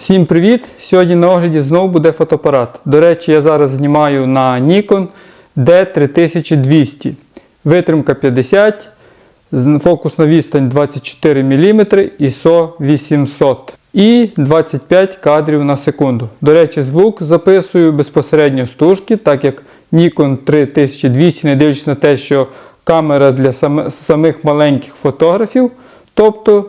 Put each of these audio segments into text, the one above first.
Всім привіт! Сьогодні на огляді знову буде фотоапарат. До речі, я зараз знімаю на Nikon D3200. Витримка 50, фокусна відстань 24 мм, ISO 800 і 25 кадрів на секунду. До речі, звук записую безпосередньо з тушки, так як Nikon 3200, не дивлячись на те, що камера для самих маленьких фотографів, тобто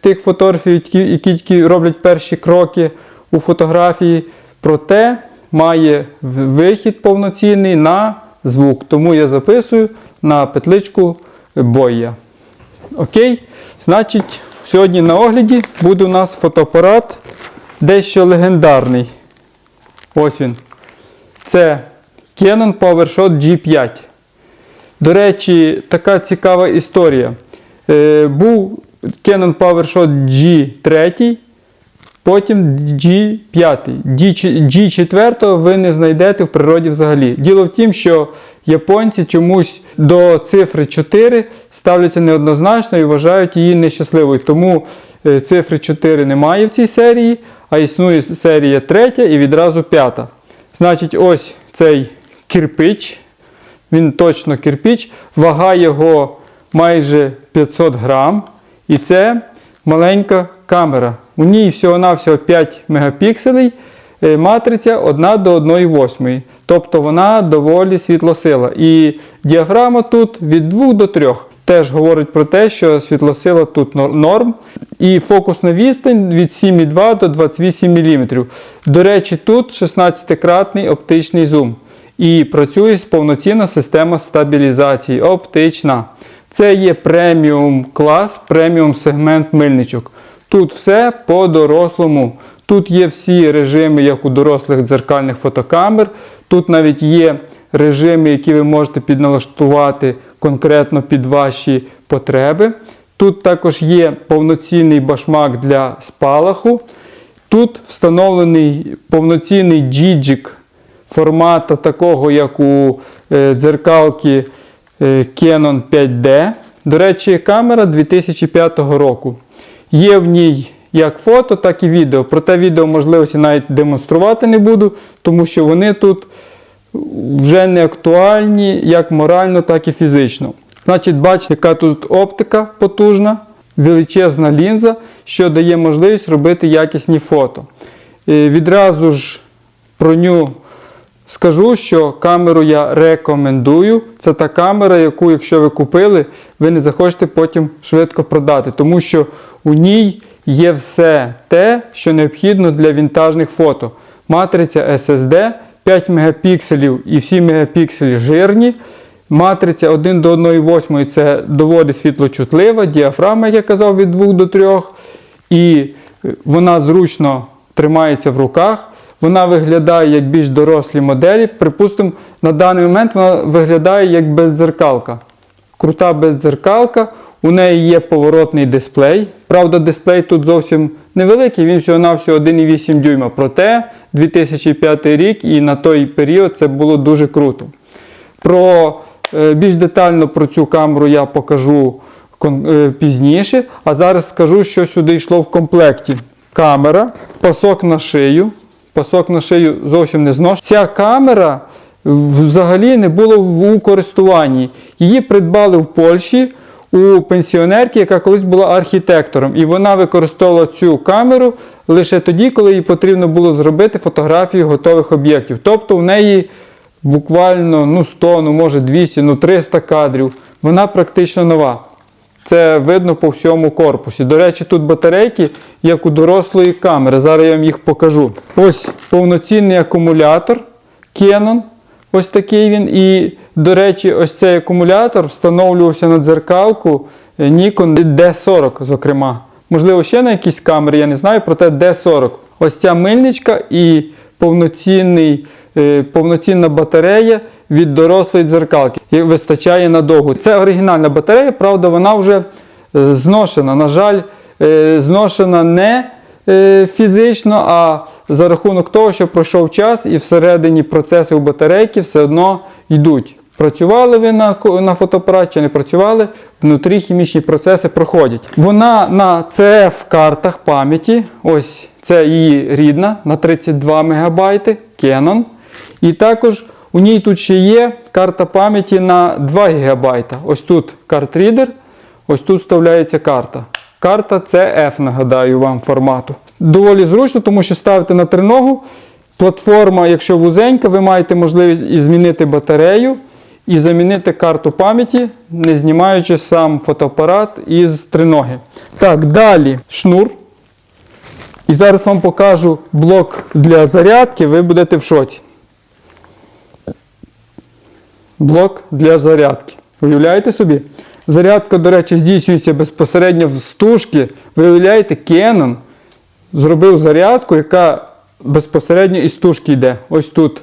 тих фотографів, які, тільки роблять перші кроки у фотографії, проте має вихід повноцінний на звук. Тому я записую на петличку Boya. Окей? Значить, сьогодні на огляді буде у нас фотоапарат дещо легендарний. Ось він. Це Canon PowerShot G5. До речі, така цікава історія. Е, був Canon PowerShot G3, потім G5. G- G4 ви не знайдете в природі взагалі. Діло в тім, що японці чомусь до цифри 4 ставляться неоднозначно і вважають її нещасливою. Тому е, цифри 4 немає в цій серії, а існує серія 3 і відразу 5. Значить, ось цей кирпич. Він точно кирпич, вага його майже 500 грам. І це маленька камера. У ній всього-навсього 5 мегапікселей, е, матриця 1 до 1,8. Тобто вона доволі світлосила. І діафрагма тут від 2 до 3. Теж говорить про те, що світлосила тут норм. І фокусна відстань від 7,2 до 28 мм. До речі, тут 16-кратний оптичний зум. І працює повноцінна система стабілізації оптична. Це є преміум клас, преміум сегмент мильничок. Тут все по-дорослому. Тут є всі режими, як у дорослих дзеркальних фотокамер. Тут навіть є режими, які ви можете підналаштувати конкретно під ваші потреби. Тут також є повноцінний башмак для спалаху. Тут встановлений повноцінний джіджик формату такого, як у е, дзеркалки Canon 5D. До речі, камера 2005 року. Є в ній як фото, так і відео. Проте відео можливості навіть демонструвати не буду, тому що вони тут вже не актуальні як морально, так і фізично. Значить, бачите, яка тут оптика потужна, величезна лінза, що дає можливість робити якісні фото. Е, Відразу ж про ню скажу, що камеру я рекомендую. Це та камера, яку, якщо ви купили, ви не захочете потім швидко продати, тому що у ній є все те, що необхідно для вінтажних фото. Матриця SSD 5 мегапікселів і всі мегапікселі жирні. Матриця 1 до 1,8 це доволі світлочутлива, діафрагма, як я казав, від 2 до 3. І е, вона зручно тримається в руках. Вона виглядає як більш дорослі моделі. Припустимо, на даний момент вона виглядає як беззеркалка. Крута беззеркалка. У неї є поворотний дисплей. Правда, дисплей тут зовсім невеликий, він всього-навсього 1,8 дюйма. Проте 2005 рік і на той період це було дуже круто. Про е, більш детально про цю камеру я покажу е, пізніше. А зараз скажу, що сюди йшло в комплекті. Камера, пасок на шию. Пасок на шию зовсім не знош. Ця камера взагалі не була в користуванні. Її придбали в Польщі у пенсіонерки, яка колись була архітектором. І вона використовувала цю камеру лише тоді, коли їй потрібно було зробити фотографію готових об'єктів. Тобто в неї буквально ну, 100, ну може 200, ну 300 кадрів. Вона практично нова. Це видно по всьому корпусі. До речі, тут батарейки, як у дорослої камери. Зараз я вам їх покажу. Ось повноцінний акумулятор Canon. Ось такий він. І, до речі, ось цей акумулятор встановлювався на дзеркалку е, Nikon D40, зокрема. Можливо, ще на якісь камери, я не знаю, проте D40. Ось ця мильничка і повноцінний, е, повноцінна батарея від дорослої дзеркалки. І вистачає надовго. Це оригінальна батарея, правда, вона вже е, зношена. На жаль, е, зношена не е, фізично, а за рахунок того, що пройшов час і всередині процеси у батарейки все одно йдуть. Працювали ви на, на фотоапараті чи не працювали, внутрі хімічні процеси проходять. Вона на CF-картах пам'яті, ось це її рідна на 32 МБ Canon. І також у ній тут ще є карта пам'яті на 2 ГБ. Ось тут картрідер, ось тут вставляється карта. Карта CF, нагадаю вам формату. Доволі зручно, тому що ставите на триногу. Платформа, якщо вузенька, ви маєте можливість і змінити батарею і замінити карту пам'яті, не знімаючи сам фотоапарат із триноги. Так, далі шнур. І зараз вам покажу блок для зарядки, ви будете в шоці. Блок для зарядки. Уявляєте собі? Зарядка, до речі, здійснюється безпосередньо в стужки. Ви уявляєте, Canon зробив зарядку, яка безпосередньо із стужки йде. Ось тут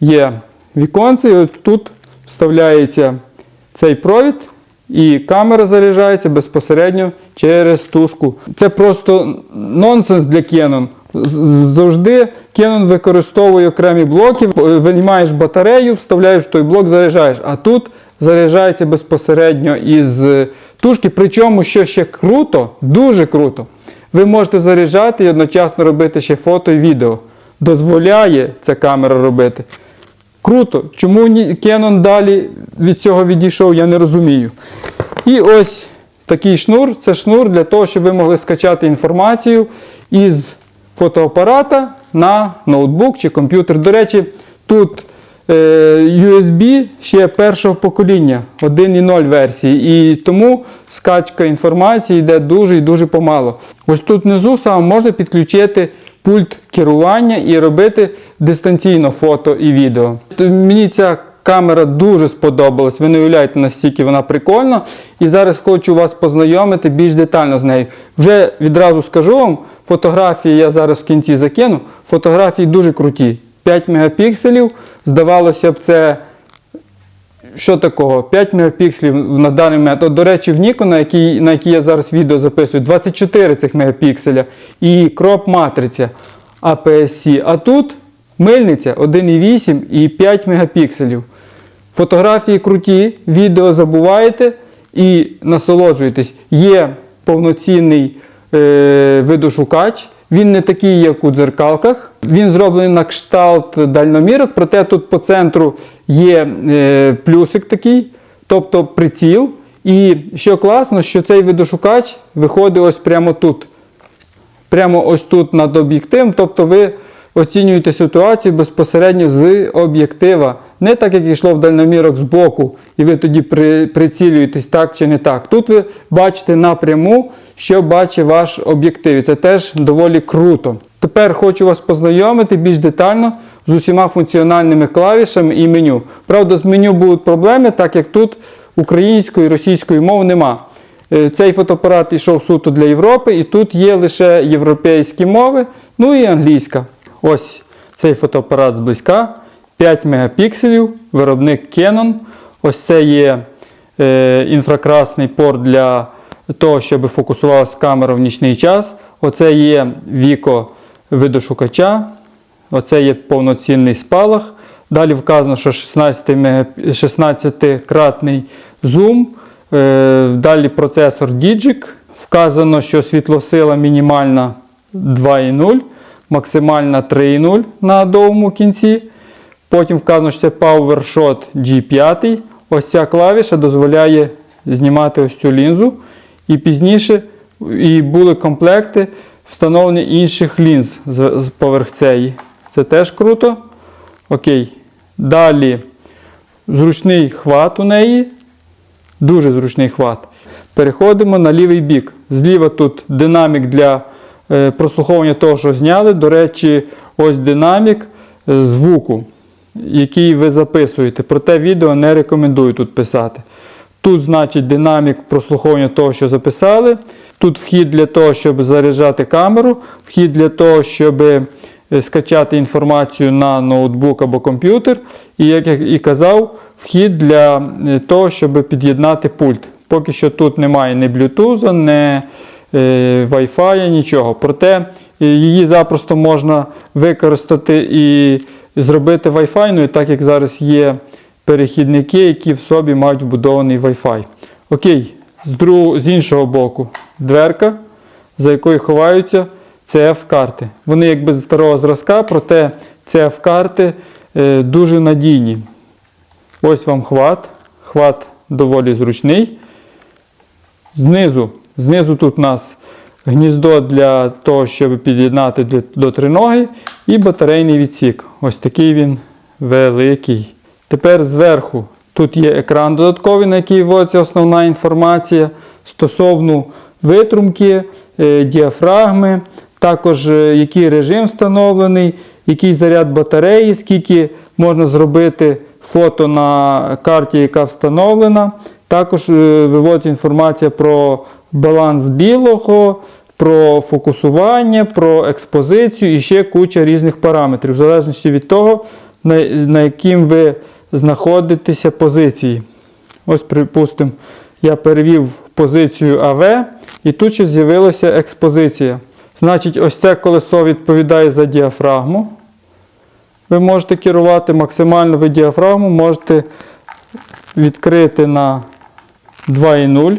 є віконце, і от тут вставляється цей провід, і камера заряджається безпосередньо через стужку. Це просто нонсенс для Canon. Завжди Canon використовує окремі блоки, винімаєш батарею, вставляєш той блок, заряджаєш. А тут заряджається безпосередньо із е, тушки. Причому, що ще круто, дуже круто, ви можете заряджати і одночасно робити ще фото і відео. Дозволяє ця камера робити. Круто. Чому Canon далі від цього відійшов, я не розумію. І ось такий шнур. Це шнур для того, щоб ви могли скачати інформацію із фотоапарата на ноутбук чи комп'ютер. До речі, тут е, USB ще першого покоління, 1.0 версії. І тому скачка інформації йде дуже і дуже помало. Ось тут внизу саме можна підключити пульт керування і робити дистанційно фото і відео. Мені ця камера дуже сподобалась. Ви не уявляєте, наскільки вона прикольна. І зараз хочу вас познайомити більш детально з нею. Вже відразу скажу вам, фотографії я зараз в кінці закину. Фотографії дуже круті. 5 мегапікселів. Здавалося б, це що такого? 5 мегапікселів на даний момент. От, до речі, в Nikon, на якій я зараз відео записую, 24 цих мегапікселя і кроп матриця APS-C. А тут мильниця 1,8 і 5 мегапікселів. Фотографії круті, відео забуваєте і насолоджуєтесь. Є повноцінний видошукач. Він не такий, як у дзеркалках. Він зроблений на кшталт дальномірок, проте тут по центру є е, плюсик такий, тобто приціл. І що класно, що цей видошукач виходить ось прямо тут. Прямо ось тут над об'єктивом. Тобто ви оцінюєте ситуацію безпосередньо з об'єктива. Не так, як йшло в дальномірок з боку, і ви тоді при, прицілюєтесь так чи не так. Тут ви бачите напряму, що бачить ваш об'єктив. Це теж доволі круто. Тепер хочу вас познайомити більш детально з усіма функціональними клавішами і меню. Правда, з меню будуть проблеми, так як тут української і російської мов нема. Е, Цей фотоапарат йшов суто для Європи, і тут є лише європейські мови, ну і англійська. Ось цей фотоапарат зблизька, 5 мегапікселів, виробник Canon. Ось це є е, інфракрасний порт для того, щоб фокусувалася камера в нічний час. Оце є віко видошукача. Оце є повноцінний спалах. Далі вказано, що 16 мегап- 16-кратний зум. Е, Далі процесор Digic. Вказано, що світлосила мінімальна 2,0, максимальна 3,0 на довгому кінці. Потім вказано, що це PowerShot G5. Ось ця клавіша дозволяє знімати ось цю лінзу. І пізніше і були комплекти встановлені інших лінз поверх цієї. Це теж круто. Окей. Далі зручний хват у неї. Дуже зручний хват. Переходимо на лівий бік. Зліва тут динамік для е, прослуховування того, що зняли. До речі, ось динамік е, звуку, який ви записуєте. Проте відео не рекомендую тут писати. Тут, значить, динамік прослуховування того, що записали. Тут вхід для того, щоб заряджати камеру, вхід для того, щоб е, скачати інформацію на ноутбук або комп'ютер. І як я і казав, вхід для е, того, щоб під'єднати пульт. Поки що тут немає ні Bluetooth, ні е, Wi-Fi, нічого. Проте її запросто можна використати і зробити Wi-Fi, так як зараз є перехідники, які в собі мають вбудований Wi-Fi. Окей, з, друг, з іншого боку, дверка, за якою ховаються CF-карти. Вони якби з старого зразка, проте CF-карти е, дуже надійні. Ось вам хват. Хват доволі зручний. Знизу, знизу тут у нас гніздо для того, щоб під'єднати до триноги, і батарейний відсік. Ось такий він великий. Тепер зверху тут є екран додатковий, на який вводиться основна інформація стосовно витрумки, е, діафрагми, також е, який режим встановлений, який заряд батареї, скільки можна зробити фото на карті, яка встановлена. Також е, виводиться інформація про баланс білого, про фокусування, про експозицію і ще куча різних параметрів, в залежності від того, на, на яким ви знаходитеся позиції. Ось, припустимо, я перевів позицію АВ, і тут ще з'явилася експозиція. Значить, ось це колесо відповідає за діафрагму. Ви можете керувати максимально ви діафрагму, можете відкрити на 2,0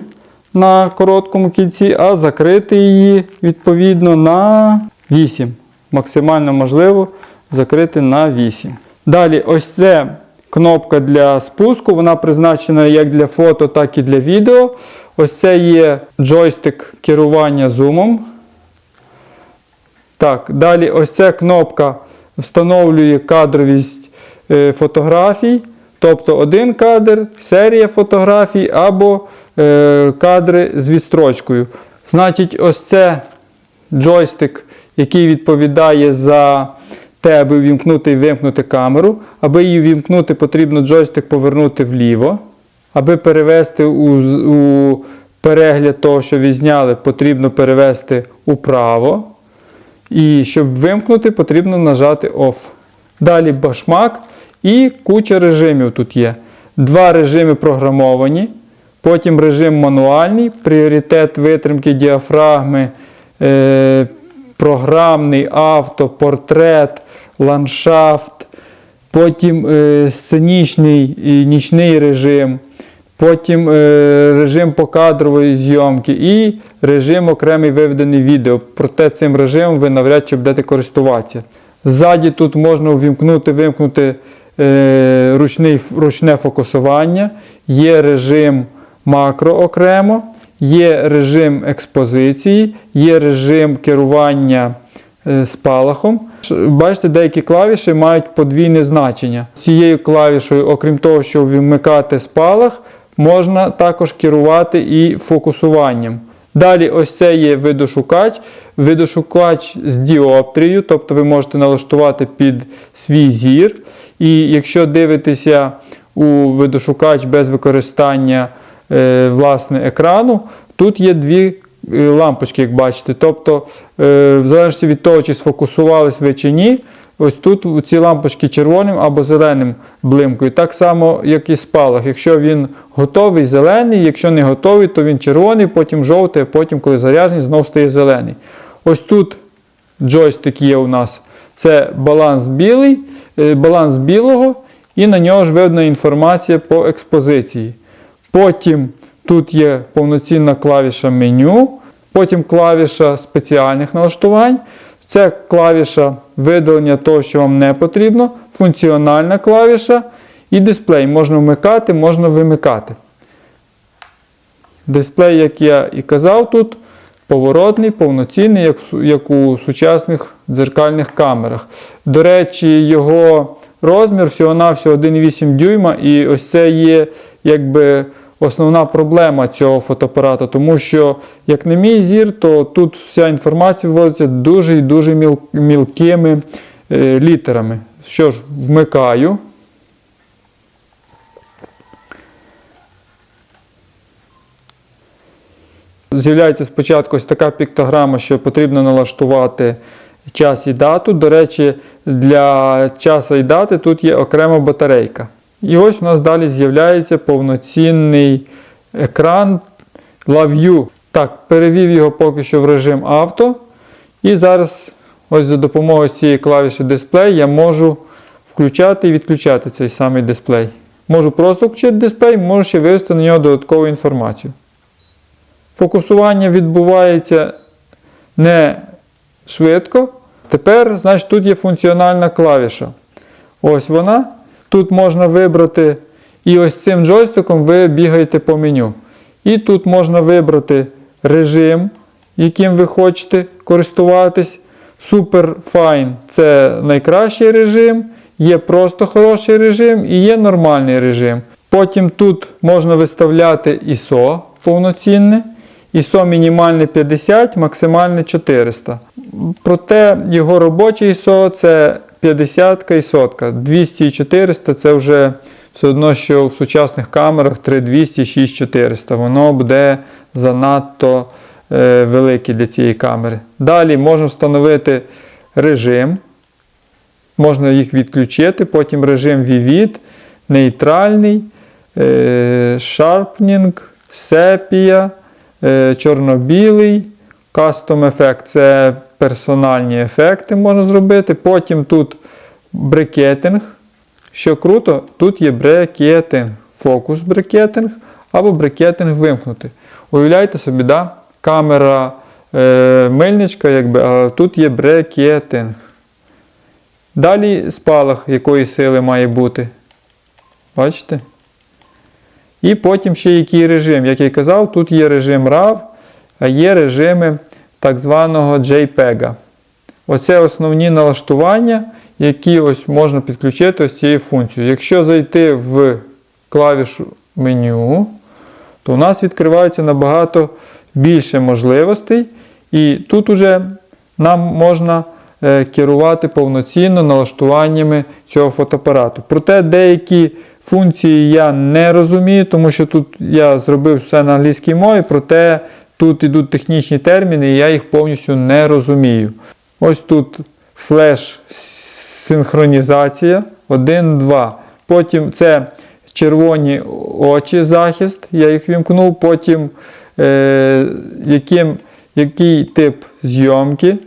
на короткому кільці, а закрити її відповідно на 8. Максимально можливо закрити на 8. Далі, ось це кнопка для спуску, вона призначена як для фото, так і для відео. Ось це є джойстик керування зумом. Так, далі ось ця кнопка встановлює кадровість е, фотографій. Тобто один кадр, серія фотографій або кадри з відстрочкою. Значить, ось це джойстик, який відповідає за те, аби вімкнути і вимкнути камеру. Аби її вімкнути, потрібно джойстик повернути вліво. Аби перевести у, у перегляд того, що ви зняли, потрібно перевести управо. І щоб вимкнути, потрібно нажати OFF. Далі башмак і куча режимів тут є. Два режими програмовані, потім режим мануальний, пріоритет витримки діафрагми, е, програмний, авто, портрет, ландшафт, потім е, сценічний і нічний режим, потім е, режим покадрової зйомки і режим окремий виведений відео. Проте цим режимом ви навряд чи будете користуватися. Ззаді тут можна увімкнути, вимкнути е, ручний, ручне фокусування, є режим макро окремо, є режим експозиції, є режим керування е, спалахом. Бачите, деякі клавіші мають подвійне значення. Цією клавішою, окрім того, що вмикати спалах, можна також керувати і фокусуванням. Далі, ось це є видошукач. Видошукач з діоптрією, тобто ви можете налаштувати під свій зір. І якщо дивитеся у видошукач без використання власне екрану, тут є дві е, лампочки, як бачите. Тобто, е, в залежності від того, чи сфокусувались ви чи ні, ось тут ці лампочки червоним або зеленим блимкають. Так само, як і спалах. Якщо він готовий, зелений, якщо не готовий, то він червоний, потім жовтий, а потім, коли заряджений, знову стає зелений. Ось тут джойстик є у нас. Це баланс білий, е, баланс білого, і на нього ж видна інформація по експозиції. Потім тут є повноцінна клавіша меню, потім клавіша спеціальних налаштувань. Це клавіша видалення того, що вам не потрібно, функціональна клавіша і дисплей. Можна вмикати, можна вимикати. Дисплей, як я і казав тут, поворотний, повноцінний, як, у сучасних дзеркальних камерах. До речі, його розмір всього-навсього 1,8 дюйма, і ось це є якби основна проблема цього фотоапарата, тому що, як на мій зір, то тут вся інформація вводиться дуже і дуже міл- мілкими е, літерами. Що ж, вмикаю. З'являється спочатку ось така піктограма, що потрібно налаштувати час і дату. До речі, для часу і дати тут є окрема батарейка. І ось у нас далі з'являється повноцінний екран LaView. Так, перевів його поки що в режим авто. І зараз, ось за допомогою цієї клавіші дисплей, я можу включати і відключати цей самий дисплей. Можу просто включити дисплей, можу ще вивести на нього додаткову інформацію. Фокусування відбувається не швидко. Тепер, значить, тут є функціональна клавіша. Ось вона. Тут можна вибрати, і ось цим джойстиком ви бігаєте по меню. І тут можна вибрати режим, яким ви хочете користуватись. Super Fine це найкращий режим, є просто хороший режим і є нормальний режим. Потім тут можна виставляти ISO повноцінне. ISO мінімальне 50, максимальне 400. Проте його робочий ISO це 50 і сотка. 200 і 400 це вже все одно, що в сучасних камерах 3200, 6400. Воно буде занадто е, велике для цієї камери. Далі можна встановити режим. Можна їх відключити, потім режим Vivid, нейтральний, е, Sharpening, Sepia, е, чорно-білий, Custom Effect це персональні ефекти можна зробити. Потім тут брекетинг. Що круто, тут є брекетинг, фокус брекетинг або брекетинг вимкнути. Уявляєте собі, да? камера е, мильничка, якби, а тут є брекетинг. Далі спалах якої сили має бути. Бачите? І потім ще який режим. Як я казав, тут є режим RAW, а є режими так званого JPEG. Оце основні налаштування, які ось можна підключити ось цією функцією. Якщо зайти в клавішу меню, то у нас відкривається набагато більше можливостей. І тут уже нам можна е, керувати повноцінно налаштуваннями цього фотоапарату. Проте деякі функції я не розумію, тому що тут я зробив все на англійській мові, проте тут йдуть технічні терміни, і я їх повністю не розумію. Ось тут флеш синхронізація 1, 2. Потім це червоні очі захист, я їх вімкнув. Потім е, яким, який тип зйомки.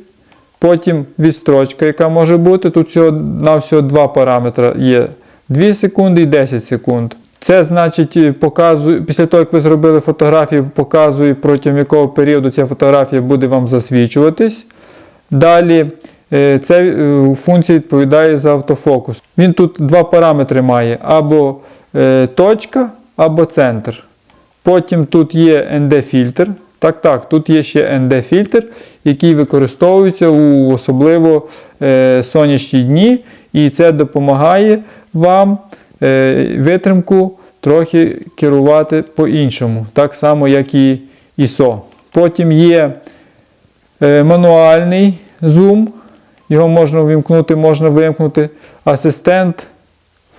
Потім відстрочка, яка може бути. Тут всього, на всього два параметри є 2 секунди і 10 секунд. Це значить, показує, після того, як ви зробили фотографію, показує протягом якого періоду ця фотографія буде вам засвічуватись. Далі е, ця е, функція відповідає за автофокус. Він тут два параметри має: або е, точка, або центр. Потім тут є ND-фільтр. Так, так, тут є ще ND-фільтр, який використовується у особливо е, сонячні дні, і це допомагає вам е, витримку трохи керувати по-іншому, так само, як і ISO. Потім є е, мануальний зум, його можна вимкнути, можна вимкнути. Асистент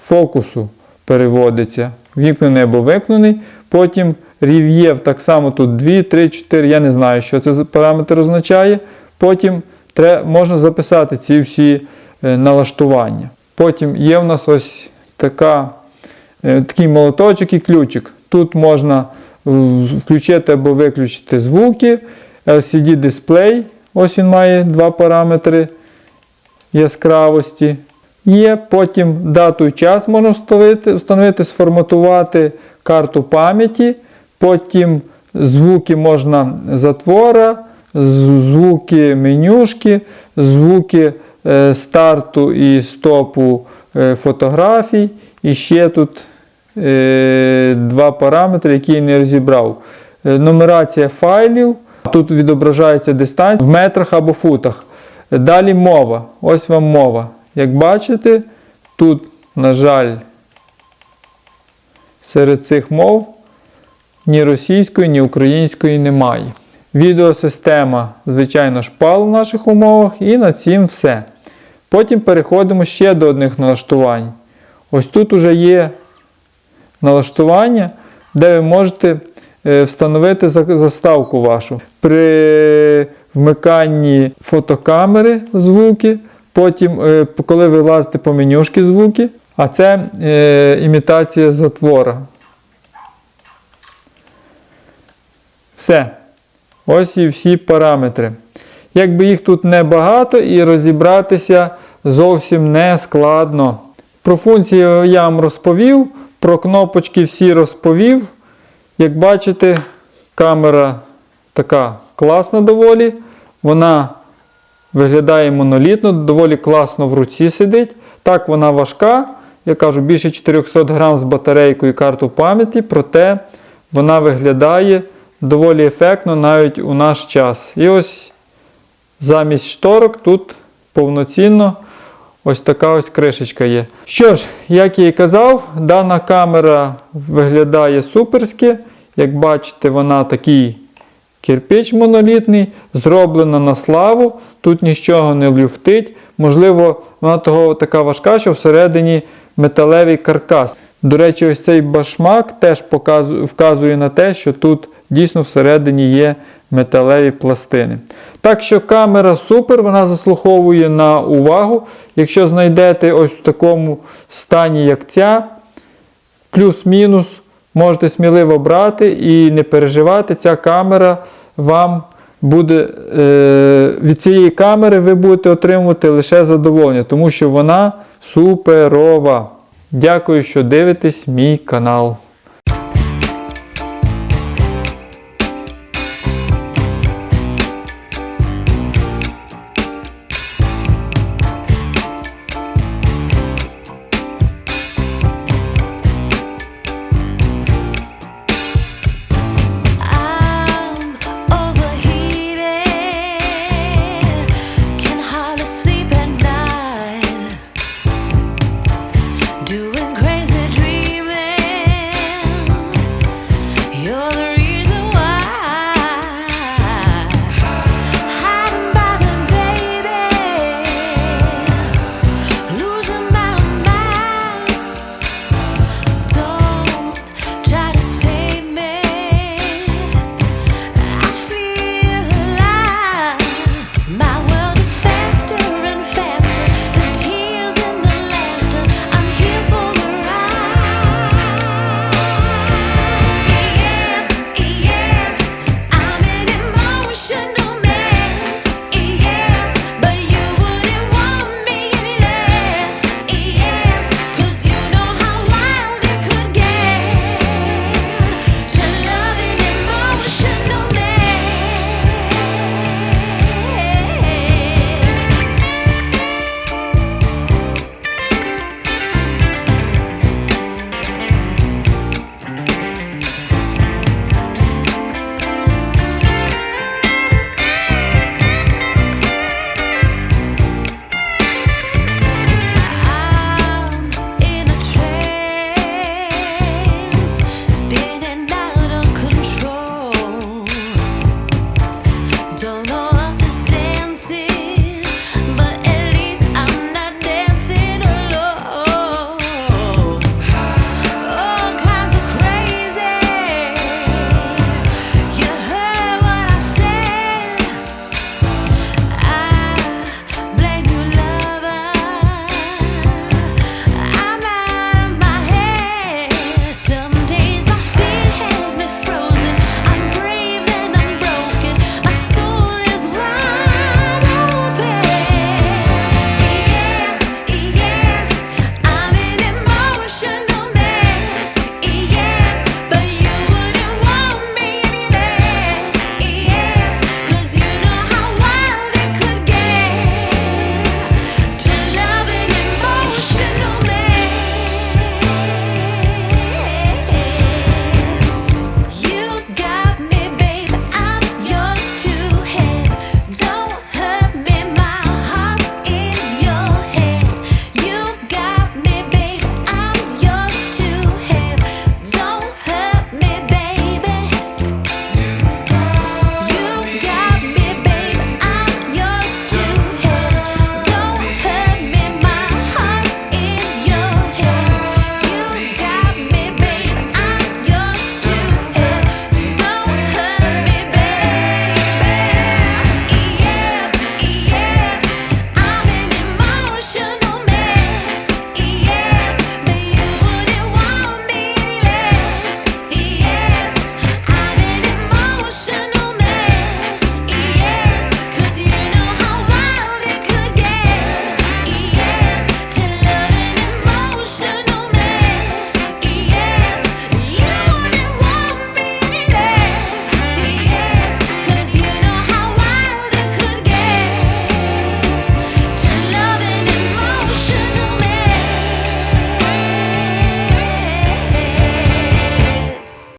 фокусу переводиться. Вімкнений або вимкнений. Потім рів'єв так само тут 2, 3, 4. Я не знаю, що це параметр означає. Потім можна записати ці всі е, налаштування. Потім є в нас ось така, е, такий молоточок і ключик. Тут можна включити або виключити звуки. LCD дисплей. Ось він має два параметри яскравості. Є, потім дату і час можна встановити, встановити, сформатувати карту пам'яті. Потім звуки можна затвора, звуки менюшки, звуки е, старту і стопу фотографій. І ще тут е, два параметри, які я не розібрав. Е, Нумерація файлів. Тут відображається дистанція в метрах або футах. Далі мова. Ось вам мова. Як бачите, тут, на жаль, серед цих мов ні російської, ні української немає. Відеосистема, звичайно, шпал в наших умовах, і на цім все. Потім переходимо ще до одних налаштувань. Ось тут уже є налаштування, де ви можете е, встановити заставку вашу. При вмиканні фотокамери звуки, потім, е, коли ви лазите по менюшки звуки, а це е, імітація затвора. Все. Ось і всі параметри. Якби їх тут небагато і розібратися зовсім не складно. Про функцію я вам розповів, про кнопочки всі розповів. Як бачите, камера така класна доволі. Вона Виглядає монолітно, доволі класно в руці сидить. Так, вона важка. Я кажу, більше 400 грам з батарейкою і карту пам'яті, проте вона виглядає доволі ефектно навіть у наш час. І ось замість шторок тут повноцінно ось така ось кришечка є. Що ж, як я і казав, дана камера виглядає суперськи. Як бачите, вона такий кирпич монолітний, зроблена на славу, тут нічого не люфтить. Можливо, вона того така важка, що всередині металевий каркас. До речі, ось цей башмак теж вказує на те, що тут дійсно всередині є металеві пластини. Так що камера супер, вона заслуховує на увагу. Якщо знайдете ось в такому стані, як ця, плюс-мінус, можете сміливо брати і не переживати, ця камера вам буде е, від цієї камери ви будете отримувати лише задоволення, тому що вона суперова. Дякую, що дивитесь мій канал.